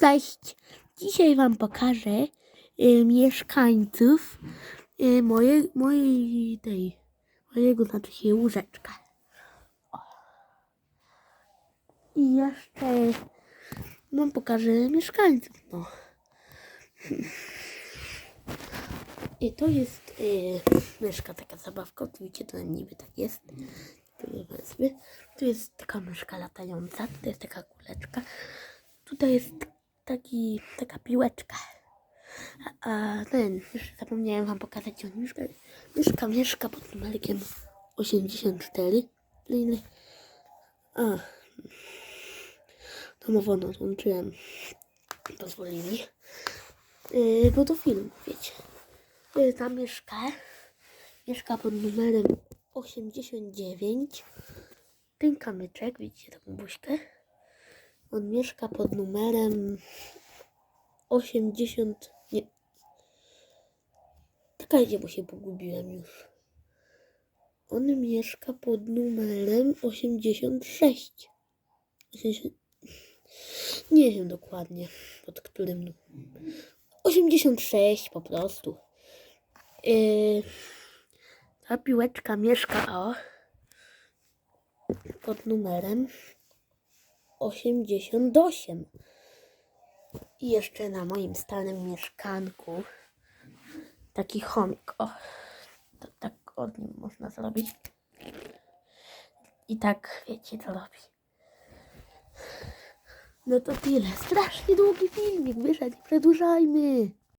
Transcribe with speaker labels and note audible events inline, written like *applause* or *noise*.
Speaker 1: Cześć! Dzisiaj Wam pokażę y, mieszkańców y, moje, mojej tej, mojego znaczy się łóżeczka. I jeszcze Wam pokażę mieszkańców, no. *laughs* I to jest y, myszka, taka zabawka, oczywiście to niby tak jest. Tu powiedzmy. Tu jest taka myszka latająca, tutaj jest taka kuleczka. Tutaj jest taki, taka piłeczka. A, ten, już zapomniałem wam pokazać, on mieszka, mieszka, mieszka pod numerkiem 84. Ile? A, domowo odłączyłem. Pozwolili. Yy, bo to film, wiecie. Yy, tam mieszka. Mieszka pod numerem 89. Ten kamyczek, widzicie taką buźkę? On mieszka pod numerem 80. Nie. Czekajcie, bo się pogubiłem już. On mieszka pod numerem 86. 80... Nie wiem dokładnie, pod którym. nu- 86 po prostu. Yy, ta piłeczka mieszka o, pod numerem 88. I jeszcze na moim stałym mieszkanku taki chomik. O, to, tak od nim można zrobić. I tak wiecie co robi. No to tyle. Strasznie długi filmik wyszedł. Nie Przedłużajmy.